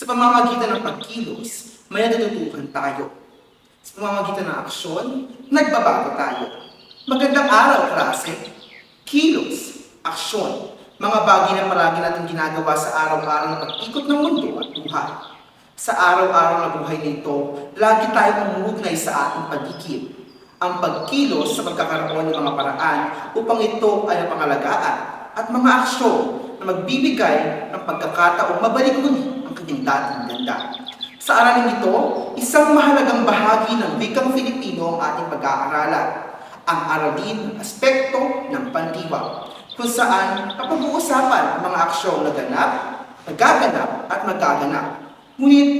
Sa pamamagitan ng pagkilos, may natututuhan tayo. Sa pamamagitan ng aksyon, nagbabago tayo. Magandang araw, klase. Kilos, aksyon, mga bagay na palagi natin ginagawa sa araw-araw na pag-ikot ng mundo at buhay. Sa araw-araw na buhay nito, lagi tayong umuugnay sa ating paligid. Ang pagkilos sa pagkakaroon ng mga paraan upang ito ay pangalagaan at mga aksyon na magbibigay ng pagkakataong mabalik muli kanyang dating ganda. Sa aralin ito, isang mahalagang bahagi ng wikang Filipino ang ating pag-aaralan. Ang aralin ng aspekto ng pandiwa, kung saan napag-uusapan ang mga aksyong naganap, nagaganap at magaganap. Ngunit,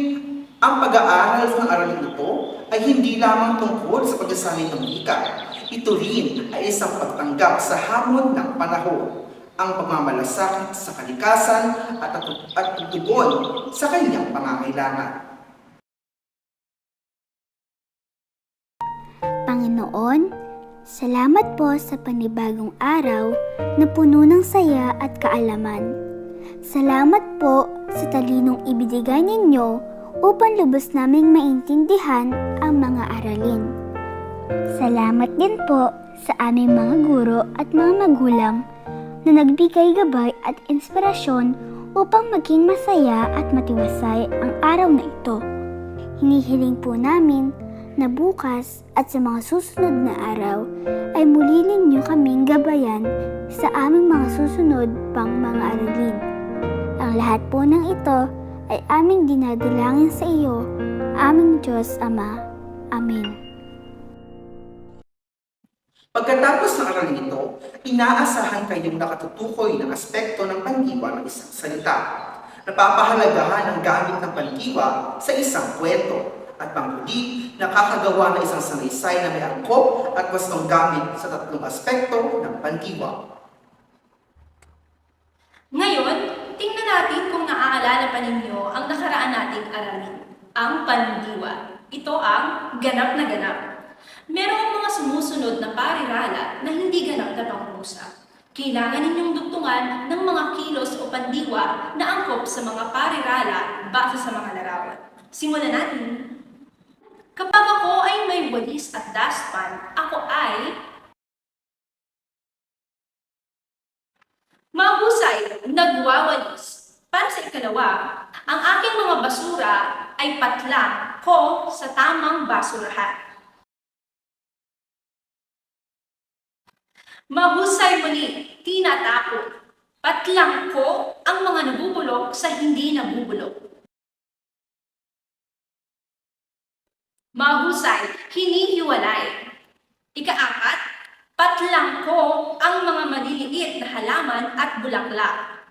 ang pag-aaral ng aralin ito ay hindi lamang tungkol sa pagsasanay ng wika. Ito rin ay isang pagtanggap sa hamon ng panahon, ang pagmamalasakit sa kalikasan at at tugon sa kanyang pangangailangan. Panginoon, salamat po sa panibagong araw na puno ng saya at kaalaman. Salamat po sa talinong ibinigay ninyo upang lubos naming maintindihan ang mga aralin. Salamat din po sa aming mga guro at mga magulang na nagbigay gabay at inspirasyon upang maging masaya at matiwasay ang araw na ito. Hinihiling po namin na bukas at sa mga susunod na araw ay muli ninyo kaming gabayan sa aming mga susunod pang mga aralin. Ang lahat po ng ito ay aming dinadalangin sa iyo, aming Diyos Ama. Amen. Pagkatapos ng aralin ito, inaasahan kayong nakatutukoy ng aspekto ng pandiwa ng isang salita. Napapahalagahan ang gamit ng pandiwa sa isang kwento at panghuli, nakakagawa ng isang sanaysay na may angkop at wastong gamit sa tatlong aspekto ng pandiwa. Ngayon, tingnan natin kung naaalala pa ninyo ang nakaraan nating aralin, ang pandiwa. Ito ang ganap na ganap. Merong mga sumusunod na parirala na hindi ganap na pangungusap. Kailangan ninyong dugtungan ng mga kilos o pandiwa na angkop sa mga parirala base sa mga larawan. Simulan natin. Kapag ako ay may walis at dustpan, ako ay Mahusay, nagwawalis. Para sa ikalawa, ang aking mga basura ay patlang ko sa tamang basurahan. Mahusay muli, tinatapon. Patlang ko ang mga nabubulok sa hindi nabubulok. Mahusay, hinihiwalay. Ikaapat, patlang ko ang mga maliliit na halaman at bulaklak.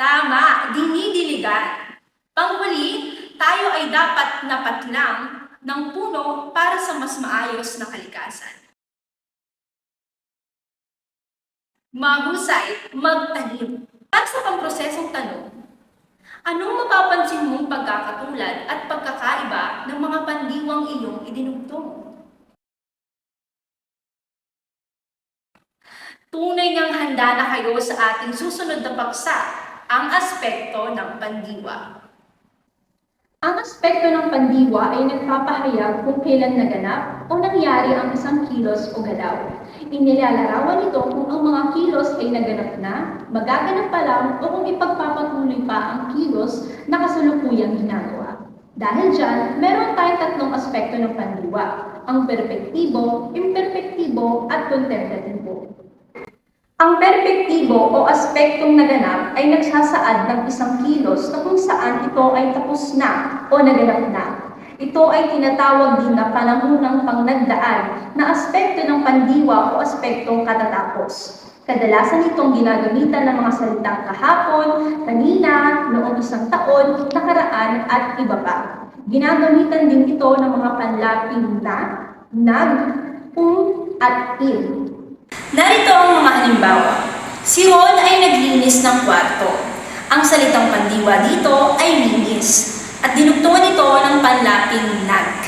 Tama, dinidiligan. Panghuli, tayo ay dapat napatlang ng puno para sa mas maayos na kalikasan. Mahusay, magtanim. Para sa pamprosesong tanong, Anong mapapansin mong pagkakatulad at pagkakaiba ng mga pandiwang iyong idinugtong? Tunay ngang handa na kayo sa ating susunod na paksa, ang aspekto ng pandiwa. Ang aspekto ng pandiwa ay nagpapahayag kung kailan naganap o nangyari ang isang kilos o galaw. Inilalarawan ito kung ang mga kilos ay naganap na, magaganap pa lang o kung ipagpapatuloy pa ang kilos na kasalukuyang ginagawa. Dahil dyan, meron tayong tatlong aspekto ng pandiwa, ang perpektibo, imperpektibo at kontemplatibo. Ang perpektibo o aspektong naganap ay nagsasaad ng isang kilos na kung saan ito ay tapos na o naganap na. Ito ay tinatawag din na panahunang pangnagdaan na aspekto ng pandiwa o aspektong katatapos. Kadalasan itong ginagamitan ng mga salitang kahapon, kanina, noong isang taon, nakaraan at iba pa. Ginagamitan din ito ng mga panlaping na, nag, um, at in. Narito ang mga halimbawa. Si Ron ay naglinis ng kwarto. Ang salitang pandiwa dito ay linis at dinugtungan ito ng panlaping nag.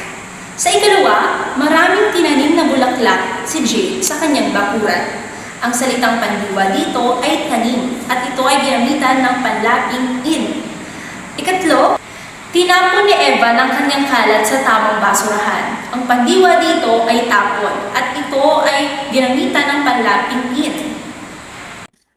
Sa ikalawa, maraming tinanim na bulaklak si Jay sa kanyang bakuran. Ang salitang pandiwa dito ay tanim at ito ay ginamitan ng panlaping in. Ikatlo, tinapon ni Eva ng kanyang kalat sa tamang basurahan. Ang pandiwa dito ay tapon at ito ay ginamitan ng panlaping in.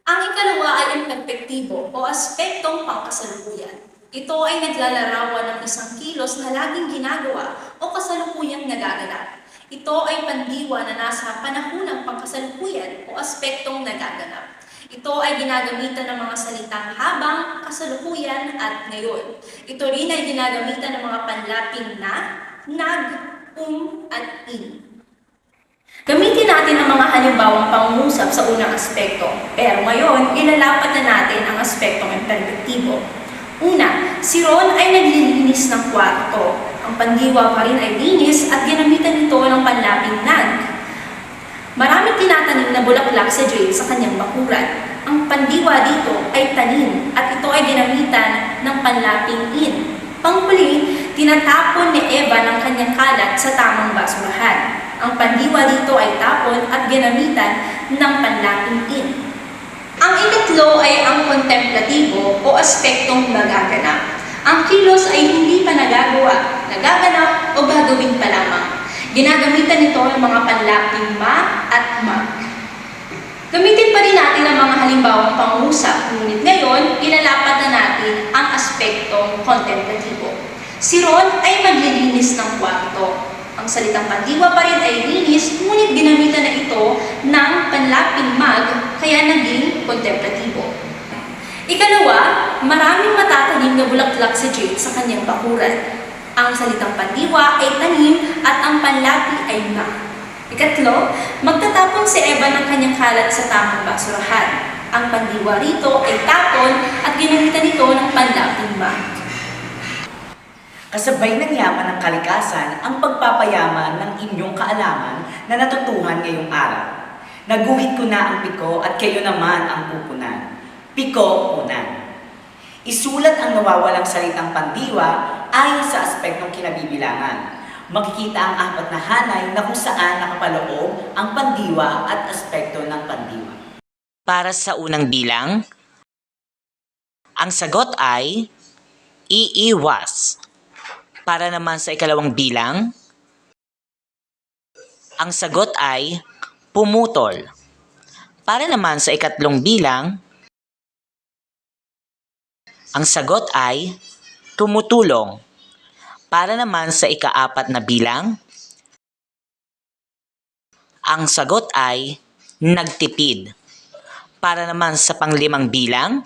Ang ikalawa ay ang perspektibo o aspektong pangkasalukuyan. Ito ay naglalarawan ng isang kilos na laging ginagawa o kasalukuyang nagaganap. Ito ay pandiwa na nasa panahunang pangkasalukuyan o aspektong nagaganap. Ito ay ginagamitan ng mga salitang habang, kasalukuyan at ngayon. Ito rin ay ginagamitan ng mga panlaping na, nag, um, at in. Gamitin natin ang mga halimbawang pangungusap sa unang aspekto, pero ngayon, ilalapat na natin ang aspektong perspektibo. Una, si Ron ay naglilinis ng kwarto. Ang pandiwa pa rin ay linis at ginamitan nito ng panlaping nag. Maraming tinatanim na bulaklak si Jade sa kanyang bakuran. Ang pandiwa dito ay tanim at ito ay ginamitan ng panlaping in. Panghuli, tinatapon ni Eva ng kanyang kalat sa tamang basurahan. Ang pandiwa dito ay tapon at ginamitan ng panlaping in. Ang ikatlo ay ang kontemplatibo o aspektong nagaganap. Ang kilos ay hindi pa nagagawa, nagaganap o gagawin pa lamang. Ginagamitan nito ng mga panlaping ma at mag. Gamitin pa rin natin ang mga halimbawang pangusap, ngunit ngayon, ilalapat na natin ang aspektong kontemplatibo. Si Ron ay maglilinis ng kwarto. Ang salitang pandiwa pa rin ay linis, ngunit ginamitan na ito ng panlaping mag, kaya naging kontemplatibo. Ikalawa, maraming matatanim na bulaklak si Jade sa kanyang bakuran. Ang salitang pandiwa ay tanim at ang panlapi ay ma. Ikatlo, magtatapon si Eva ng kanyang kalat sa tamang basurahan. Ang pandiwa rito ay tapon at ginamitan nito ng panlaping ma. Kasabay ng yaman ng kalikasan ang pagpapayaman ng inyong kaalaman na natutuhan ngayong araw. Naguhit ko na ang piko at kayo naman ang pupunan. Piko punan. Isulat ang nawawalang salitang pandiwa ayon sa aspektong kinabibilangan. Makikita ang apat na hanay na kung saan nakapaloob ang pandiwa at aspekto ng pandiwa. Para sa unang bilang, ang sagot ay iiwas. Para naman sa ikalawang bilang, ang sagot ay pumutol. Para naman sa ikatlong bilang, ang sagot ay tumutulong. Para naman sa ikaapat na bilang, ang sagot ay nagtipid. Para naman sa panglimang bilang,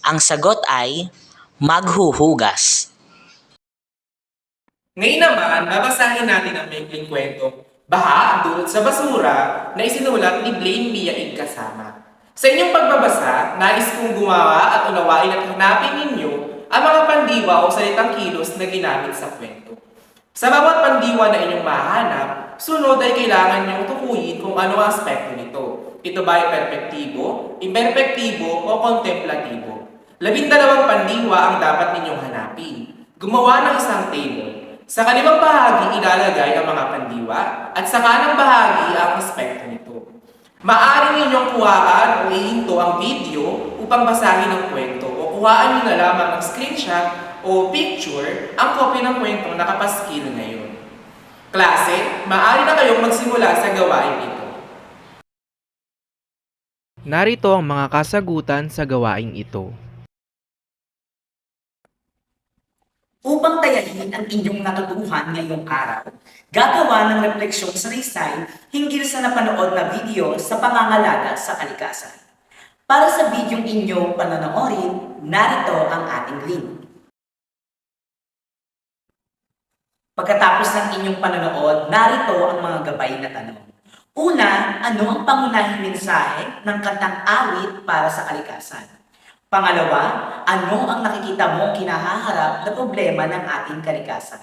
ang sagot ay maghuhugas. Ngayon naman, babasahin natin ang maikling kwento, Baha ang dulot sa basura na isinulat ni Blaine Mia Ig kasama. Sa inyong pagbabasa, nais kong gumawa at unawain at hanapin ninyo ang mga pandiwa o salitang kilos na ginamit sa kwento. Sa bawat pandiwa na inyong mahanap, sunod ay kailangan niyong tukuyin kung ano ang aspekto nito. Ito ba ay perpektibo, imperpektibo o kontemplatibo? Labindalawang pandiwa ang dapat ninyong hanapin. Gumawa ng isang table. Sa kaliwang bahagi ilalagay ang mga pandiwa at sa kanang bahagi ang aspekto nito. Maaari ninyong kuhaan o ihinto ang video upang basahin ang kwento o kuhaan niyo na lamang ng screenshot o picture ang kopya ng kwento na nakapaskil ngayon. Klase, maaari na kayong magsimula sa gawain ito. Narito ang mga kasagutan sa gawaing ito. Upang tayahin ang inyong natutuhan ngayong araw, gagawa ng refleksyon sa Rizay hinggil sa napanood na video sa pangangalaga sa kalikasan. Para sa bidyong inyong panonoodin, narito ang ating link. Pagkatapos ng inyong panonood, narito ang mga gabay na tanong. Una, ano ang pangunahing mensahe ng kantang awit para sa kalikasan? Pangalawa, ano ang nakikita mong kinahaharap na problema ng ating kalikasan?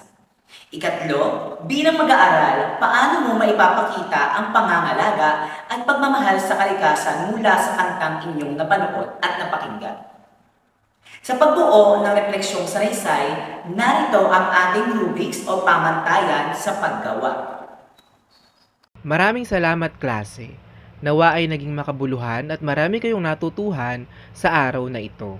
Ikatlo, bilang mag-aaral, paano mo maipapakita ang pangangalaga at pagmamahal sa kalikasan mula sa kantang inyong napanood at napakinggan? Sa pagbuo ng refleksyong saraysay, narito ang ating rubrics o pamantayan sa paggawa. Maraming salamat klase. Nawa ay naging makabuluhan at marami kayong natutuhan sa araw na ito.